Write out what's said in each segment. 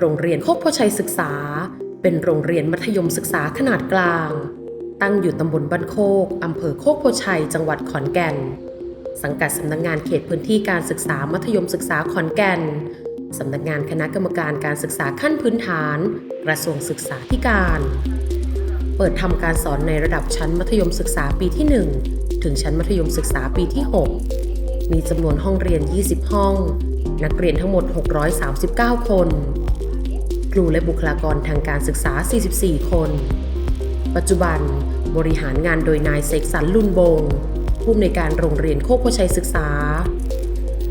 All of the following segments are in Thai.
โรงเรียนโคกโพชัยศึกษา เป็นโรงเรียนมัธยมศึกษาขนาดกลาง ตั้งอยู่ตำบลบ้านโคกอำเภอโคกโพชัย จังหวัดขอนแก่น สังกัดสำนักงานเขตพื้นที่การศึกษามัธยมศึกษาขอนแก่นสำนักงานคณะกรรมการการศึกษาขั้นพื้นฐาน กระทรวงศึกษาธิการ เปิดทำการสอนในระดับชั้นมัธยมศึกษาปีที่ 1 ถึงชั้นมัธยมศึกษาปีที่ 6 มีจำนวนห้องเรียน 20 ห้อง นักเรียนทั้งหมด 639 คน ครูและบุคลากรทางการศึกษา 44 คน ปัจจุบันบริหารงานโดยนายเสกสรรลุนบง ผู้อำนวยการโรงเรียนโคกโพชัยศึกษา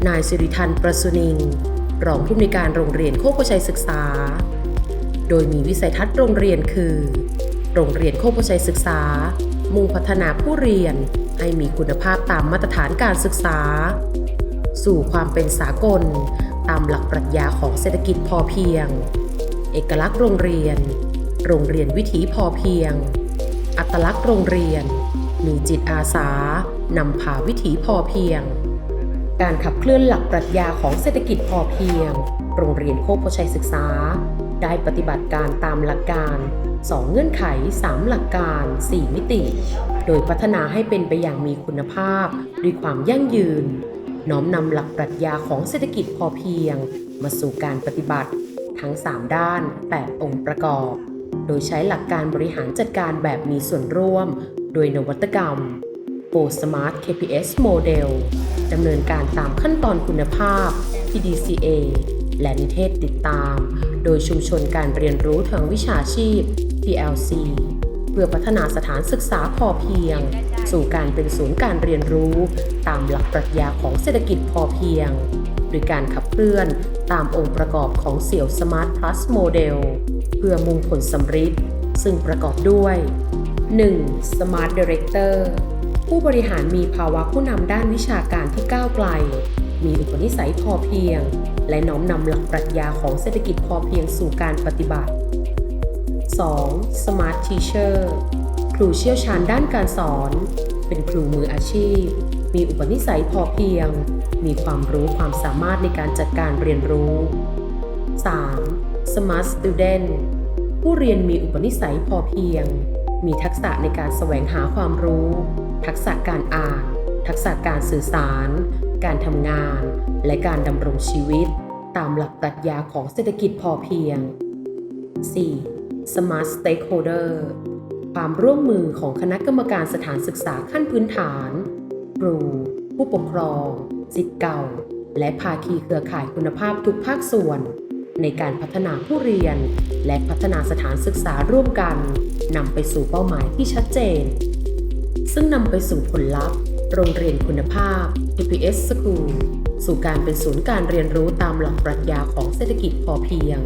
นายสิริทันประสุนิง รองผู้อำนวยการโรงเรียนโคกโพชัยศึกษา โดยมีวิสัยทัศน์โรงเรียนคือ โรงเรียนโคกโพชัยศึกษา มุ่งพัฒนาผู้เรียน ให้มีคุณภาพตามมาตรฐานการศึกษา สู่ความเป็นสากล ตามหลักปรัชญาของเศรษฐกิจพอเพียง เอกลักษณ์โรงเรียน โรงเรียนวิถีพอเพียง อัตลักษณ์โรงเรียน มีจิตอาสานำพาวิถีพอเพียง การขับเคลื่อนหลักปรัชญาของเศรษฐกิจพอเพียง โรงเรียนโคกพชัยศึกษา ได้ปฏิบัติการตามหลักการ 2 เงื่อนไข 3 หลักการ 4 มิติ โดยพัฒนาให้เป็นไปอย่างมีคุณภาพ ด้วยความยั่งยืน น้อมนำหลักปรัชญาของเศรษฐกิจพอเพียง มาสู่การปฏิบัติ ทั้ง 3 ด้าน 8 องค์ประกอบ โดยใช้หลักการบริหารจัดการแบบมีส่วนร่วม โดยนวัตกรรม o Smart KPS Model ดำเนินการตามขั้นตอนคุณภาพ PDCA และนิเทศติดตาม โดยชุมชนการเรียนรู้ทางวิชาชีพ PLC พื่อพัฒนาสถานศึกษาพอเพียง สู่การเป็นศูนย์การเรียนรู้ ตามหลักปรัชญาของเศรษฐกิจพอเพียง โดยการขับเคลื่อนตามองค์ประกอบของเสี่ยว Smart Plus Model เพื่อมุ่งผลสำฤทธิ์ซึ่งประกอบด้วย 1. Smart Director ผู้บริหารมีภาวะผู้นำด้านวิชาการที่ก้าวไกล มีอุปนิสัยพอเพียง และน้อมนำหลักปรัชญาของเศรษฐกิจพอเพียงสู่การปฏิบัติ 2. Smart Teacher ครูเชี่ยวชาญด้านการสอน เป็นครูมืออาชีพ มีอุปนิสัยพอเพียง มีความรู้ความสามารถในการจัดการเรียนรู้ 3. Smart Student ผู้เรียนมีอุปนิสัยพอเพียง มีทักษะในการแสวงหาความรู้ ทักษะการอ่าน ทักษะการสื่อสาร การทำงาน และการดำรงชีวิต ตามหลักปรัชญาของเศรษฐกิจพอเพียง 4. Smart Stakeholder ความร่วมมือของคณะกรรมการสถานศึกษาขั้นพื้นฐาน ครู ผู้ปกครองสิทธิ์เก่า และภาคีเครือข่ายคุณภาพทุกภาคส่วน ในการพัฒนาผู้เรียน และพัฒนาสถานศึกษาร่วมกันนำไปสู่เป้าหมายที่ชัดเจน ซึ่งนำไปสู่ผลลัพธ์ โรงเรียนคุณภาพ TPS School สู่การเป็นศูนย์การเรียนรู้ตามหลักปรัชญาของเศรษฐกิจพอเพียง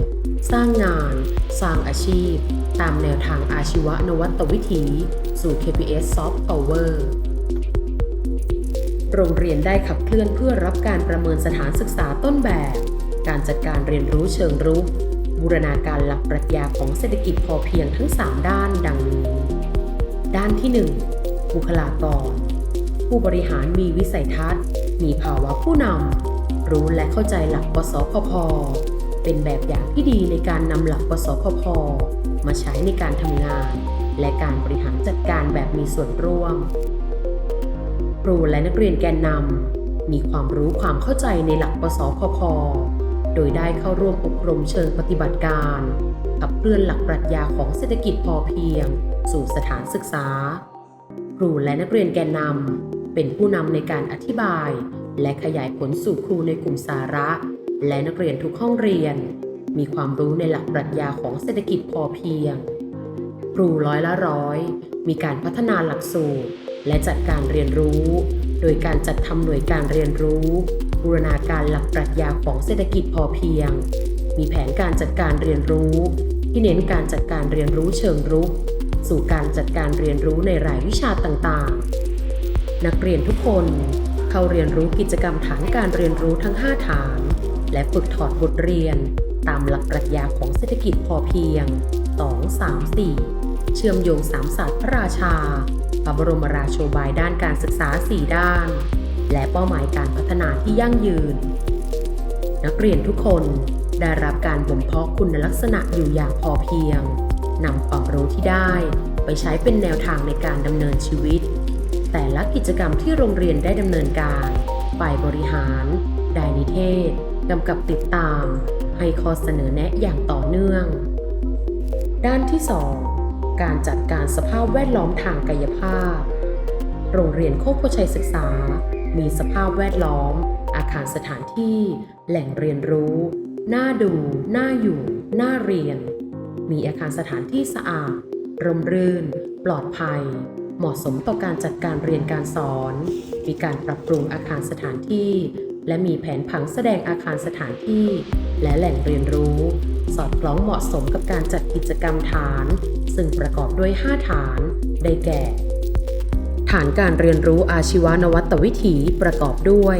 สร้างงาน สร้างอาชีพ ตามแนวทางอาชีวนวัตวิถีสู่ KPS Soft Power โรงเรียนได้ขับเคลื่อนเพื่อรับการประเมินสถานศึกษาต้นแบบ การจัดการเรียนรู้เชิงรุก บูรณาการหลักปรัชญาของเศรษฐกิจพอเพียงทั้ง 3 ด้านดังนี้ ด้านที่ 1 บุคลากร ผู้บริหารมีวิสัยทัศน์ มีภาวะผู้นำ รู้และเข้าใจหลักปสพพ เป็นแบบอย่างที่ดีในการนำหลักปสพพมาใช้ในการทำงาน และการบริหารจัดการแบบมีส่วนร่วม ครูและนักเรียนแกนนำมีความรู้ความเข้าใจในหลักปสพพโดยได้เข้าร่วมอบรมเชิงปฏิบัติการขับเคลื่อนหลักปรัชญาของเศรษฐกิจพอเพียง สู่สถานศึกษา ครูและนักเรียนแกนนำเป็นผู้นำในการอธิบาย และขยายผลสู่ครูในกลุ่มสาระ และนักเรียนทุกห้องเรียน มีความรู้ในหลักปรัชญาของเศรษฐกิจพอเพียง ครูร้อยละร้อย มีการพัฒนาหลักสูตร และจัดการเรียนรู้ โดยการจัดทำหน่วยการเรียนรู้ บูรณาการหลักปรัชญาของเศรษฐกิจพอเพียง มีแผนการจัดการเรียนรู้ ที่เน้นการจัดการเรียนรู้เชิงรุก สู่การจัดการเรียนรู้ในรายวิชาต่างๆ นักเรียนทุกคนเข้าเรียนรู้กิจกรรมฐานการเรียนรู้ทั้ง 5 ฐาน และฝึกถอดบทเรียน ตามหลักปรัชญาของเศรษฐกิจพอเพียง 2 3 4 เชื่อมโยงสามศาสตร์พระราชาประบรมราโชบายด้านการศึกษา 4 ด้าน และเป้าหมายการพัฒนาที่ยั่งยืน นักเรียนทุกคนได้รับการบ่มเพาะคุณลักษณะอยู่อย่างพอเพียงนำความรู้ที่ได้ไปใช้เป็นแนวทางในการดำเนินชีวิต แต่ละกิจกรรมที่โรงเรียนได้ดำเนินการ ฝ่ายบริหารได้นิเทศ กำกับติดตาม ให้ข้อเสนอแนะอย่างต่อเนื่อง ด้านที่ 2 การจัดการสภาพแวดล้อมทางกายภาพ โรงเรียนโคกพชัยศึกษา มีสภาพแวดล้อม อาคารสถานที่ แหล่งเรียนรู้ น่าดู น่าอยู่ น่าเรียน มีอาคารสถานที่สะอาด ร่มรื่น ปลอดภัย เหมาะสมต่อการจัดการเรียนการสอน มีการปรับปรุงอาคารสถานที่ และมีแผนผังแสดงอาคารสถานที่ และแหล่งเรียนรู้ สอดคล้องเหมาะสมกับการจัดกิจกรรมฐาน ซึ่งประกอบด้วย 5 ฐาน ได้แก่ ฐานการเรียนรู้อาชีวนวัตวิถีประกอบด้วย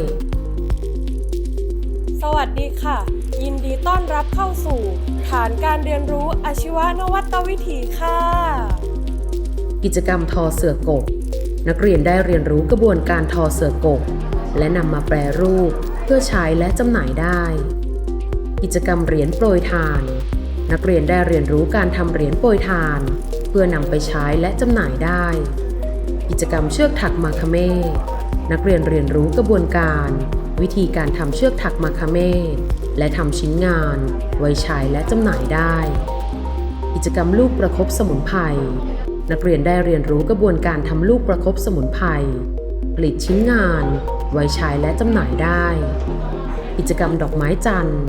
สวัสดีค่ะ ยินดีต้อนรับเข้าสู่ ฐานการเรียนรู้อาชีวนวัตวิถีค่ะ กิจกรรมทอเสือกก นักเรียนได้เรียนรู้กระบวนการทอเสือกก และนำมาแปรรูปเพื่อใช้และจำหน่ายได้ กิจกรรมเหรียญโปรยทาน นักเรียนได้เรียนรู้การทำเหรียญโปรยทาน เพื่อนำไปใช้และจำหน่ายได้ กิจกรรมเชือกถักมาคาเม่นักเรียนเรียนรู้กระบวนการ วิธีการทำเชือกถักมาคาเม่และทำชิ้นงาน ไว้ใช้และจำหน่ายได้ กิจกรรมลูกประคบสมุนไพรนักเรียนได้เรียนรู้กระบวนการทำลูกประคบสมุนไพร ผลิตชิ้นงาน ไว้ใช้และจำหน่ายได้ กิจกรรมดอกไม้จันทร์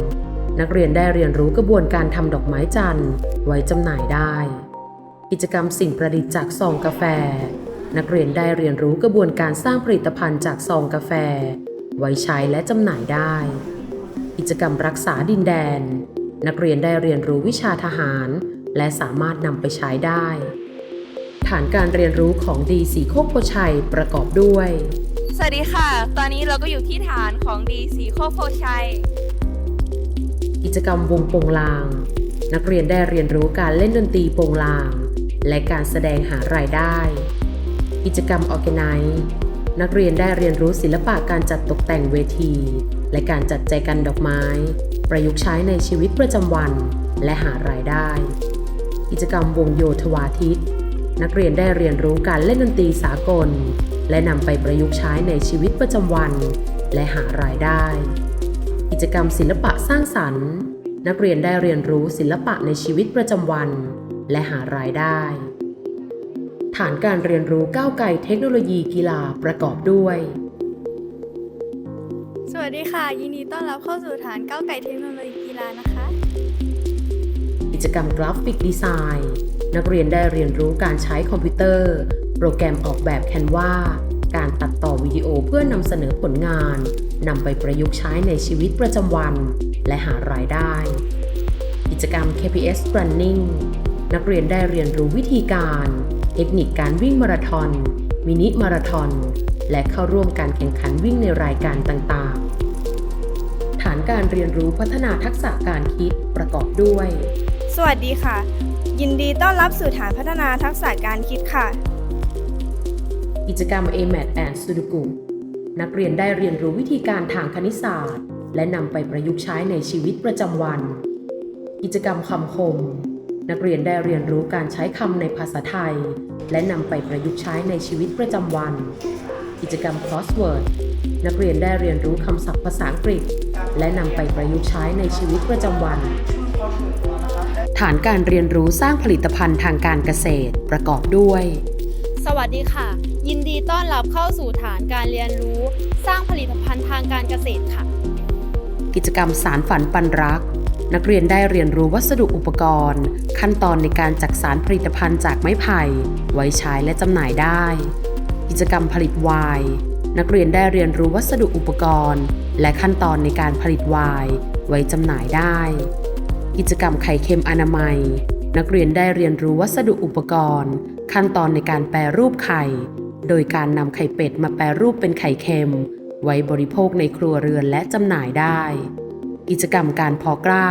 นักเรียนได้เรียนรู้กระบวนการทำดอกไม้จันทร์ ไว้จำหน่ายได้ กิจกรรมสิ่งประดิษฐ์จากซองกาแฟ นักเรียนได้เรียนรู้กระบวนการสร้างผลิตภัณฑ์จากซองกาแฟ ไว้ใช้และจำหน่ายได้ กิจกรรมรักษาดินแดน นักเรียนได้เรียนรู้วิชาทหาร และสามารถนำไปใช้ได้ ฐานการเรียนรู้ของดีสีโคกโพชัยประกอบด้วย สวัสดีค่ะ ตอนนี้เราก็อยู่ที่ฐานของดีสีโคกโพชัย กิจกรรมวงโปงลาง นักเรียนได้เรียนรู้การเล่นดนตรีโปงลาง และการแสดงหารายได้ กิจกรรมออแกไนนักเรียนได้เรียนรู้ศิลปะการจัดตกแต่งเวที และการจัดแจกันดอกไม้ ประยุกต์ใช้ในชีวิตประจำวัน และหารายได้ กิจกรรมวงโยธวาทิต นักเรียนได้เรียนรู้การเล่นดนตรีสากล และนำไปประยุกต์ใช้ในชีวิตประจำวัน และหารายได้ กิจกรรมศิลปะสร้างสรรค์ นักเรียนได้เรียนรู้ศิลปะในชีวิตประจำวัน และหารายได้ ฐานการเรียนรู้ก้าวไกลเทคโนโลยีกีฬาประกอบด้วยสวัสดีค่ะ ยินดีต้อนรับเข้าสู่ฐานก้าวไก่เทคโนโลยีกีฬานะคะ กิจกรรมกราฟิกดีไซน์ นักเรียนได้เรียนรู้การใช้คอมพิวเตอร์ โปรแกรมออกแบบแคนวาการตัดต่อวิดีโอเพื่อนำเสนอผลงานนำไปประยุกต์ใช้ในชีวิตประจำวัน และหารายได้ กิจกรรม KPS Running นักเรียนได้เรียนรู้วิธีการ เทคนิคการวิ่งมาราธอนมินิมาราธอนและเข้าร่วมการแข่งขันวิ่งในรายการต่างๆ ฐานการเรียนรู้พัฒนาทักษะการคิดประกอบด้วย สวัสดีค่ะ ยินดีต้อนรับสู่ฐานพัฒนาทักษะการคิดค่ะ กิจกรรม AMAT and Sudoku นักเรียนได้เรียนรู้วิธีการทางคณิตศาสตร์ และนำไปประยุกต์ใช้ในชีวิตประจำวัน กิจกรรมคำคม นักเรียนได้เรียนรู้การใช้คำในภาษาไทย และนำไปประยุกต์ใช้ในชีวิตประจำวัน กิจกรรม Crossword นักเรียนได้เรียนรู้คำศัพท์ภาษาอังกฤษ และนำไปประยุกต์ใช้ในชีวิตประจำวัน ฐานการเรียนรู้สร้างผลิตภัณฑ์ทางการเกษตรประกอบด้วย สวัสดีค่ะ ยินดีต้อนรับเข้าสู่ฐานการเรียนรู้ สร้างผลิตภัณฑ์ทางการเกษตรค่ะ กิจกรรมสารฝันปันรัก นักเรียนได้เรียนรู้วัสดุอุปกรณ์ ขั้นตอนในการจักสารผลิตภัณฑ์จากไม้ไผ่ไว้ใช้และจำหน่ายได้ กิจกรรมผลิตไวน์นักเรียนได้เรียนรู้วัสดุอุปกรณ์ และขั้นตอนในการผลิตไวน์ไว้จำหน่ายได้ กิจกรรมไข่เค็มอนามัย นักเรียนได้เรียนรู้วัสดุอุปกรณ์ ขั้นตอนในการแปรรูปไข่ โดยการนำไข่เป็ดมาแปรรูปเป็นไข่เค็ม ไว้บริโภคในครัวเรือนและจำหน่ายได้ กิจกรรมการเพาะกล้า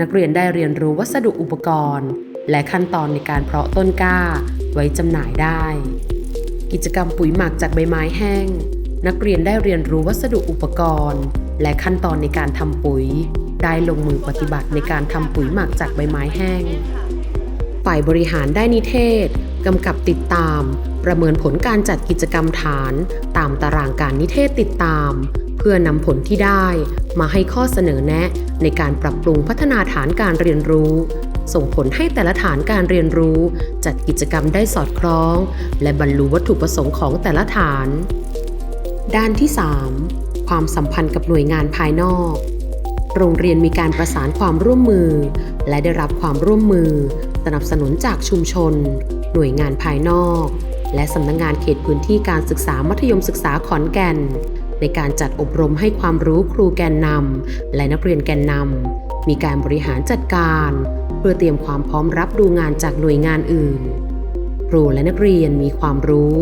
นักเรียนได้เรียนรู้วัสดุอุปกรณ์ และขั้นตอนในการเพาะต้นกล้า ไว้จำหน่ายได้ กิจกรรมปุ๋ยหมักจากใบไม้แห้ง นักเรียนได้เรียนรู้วัสดุอุปกรณ์ และขั้นตอนในการทำปุ๋ย ได้ลงมือปฏิบัติในการทำปุ๋ยหมักจากใบไม้แห้ง ฝ่ายบริหารได้นิเทศกำกับติดตาม ประเมินผลการจัดกิจกรรมฐาน ตามตารางการนิเทศติดตาม เพื่อนำผลที่ได้มาให้ข้อเสนอแนะ ในการปรับปรุงพัฒนาฐานการเรียนรู้ ส่งผลให้แต่ละฐานการเรียนรู้ จัดกิจกรรมได้สอดคล้อง และบรรลุวัตถุประสงค์ของแต่ละฐาน ด้านที่ 3 ความสัมพันธ์กับหน่วยงานภายนอก โรงเรียนมีการประสานความร่วมมือ และได้รับความร่วมมือ สนับสนุนจากชุมชน หน่วยงานภายนอก และสำนักงงานเขตพื้นที่การศึกษามัธยมศึกษาขอนแก่น ในการจัดอบรมให้ความรู้ครูแกนนำและนักเรียนแกนนำมีการบริหารจัดการ เพื่อเตรียมความพร้อมรับดูงานจากหน่วยงานอื่น ครูและนักเรียนมีความรู้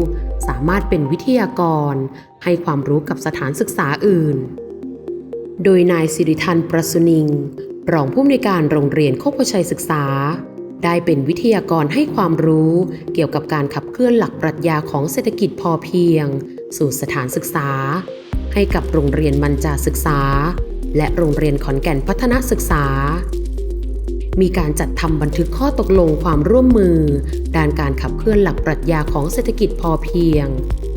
สามารถเป็นวิทยากร ให้ความรู้กับสถานศึกษาอื่น โดยนายสิริทันประสุนิง รองผู้อำนวยการโรงเรียนโคกพชัยศึกษา ได้เป็นวิทยากรให้ความรู้เกี่ยวกับการขับเคลื่อนหลักปรัชญาของเศรษฐกิจพอเพียง สู่สถานศึกษา ให้กับโรงเรียนมันจาศึกษา และโรงเรียนขอนแก่นพัฒนาศึกษามีการจัดทำบันทึกข้อตกลงความร่วมมือ ด้านการขับเคลื่อนหลักปรัชญาของเศรษฐกิจพอเพียง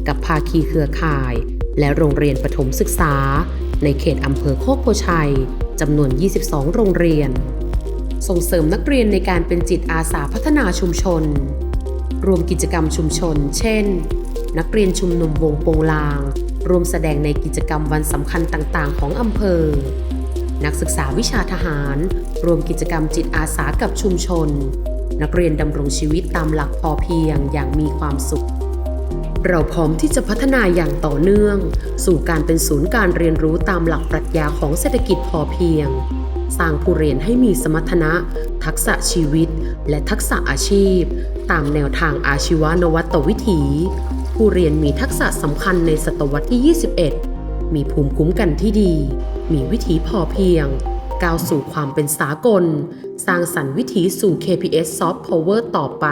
กับภาคีเครือข่าย และโรงเรียนประถมศึกษา ในเขตอำเภอโคกโพชัยจำนวน 22 โรงเรียน ส่งเสริมนักเรียนในการเป็นจิตอาสาพัฒนาชุมชน รวมกิจกรรมชุมชน เช่น นักเรียนชุมนุมวงโปงลาง รวมแสดงในกิจกรรมวันสำคัญต่าง ๆ ของอำเภอ นักศึกษาวิชาทหาร รวมกิจกรรมจิตอาสากับชุมชน นักเรียนดำรงชีวิตตามหลักพอเพียงอย่างมีความสุข เราพร้อมที่จะพัฒนาอย่างต่อเนื่อง สู่การเป็นศูนย์การเรียนรู้ตามหลักปรัชญาของเศรษฐกิจพอเพียง สร้างผู้เรียนให้มีสมรรถนะ ทักษะชีวิต และทักษะอาชีพ ตามแนวทางอาชีวนวัตวิถี ผู้เรียนมีทักษะสำคัญในศตวรรษที่ 21 มีภูมิคุ้มกันที่ดี มีวิถีพอเพียงก้าวสู่ความเป็นสากล สร้างสรรค์วิถีสู่ KPS Soft Power ต่อไป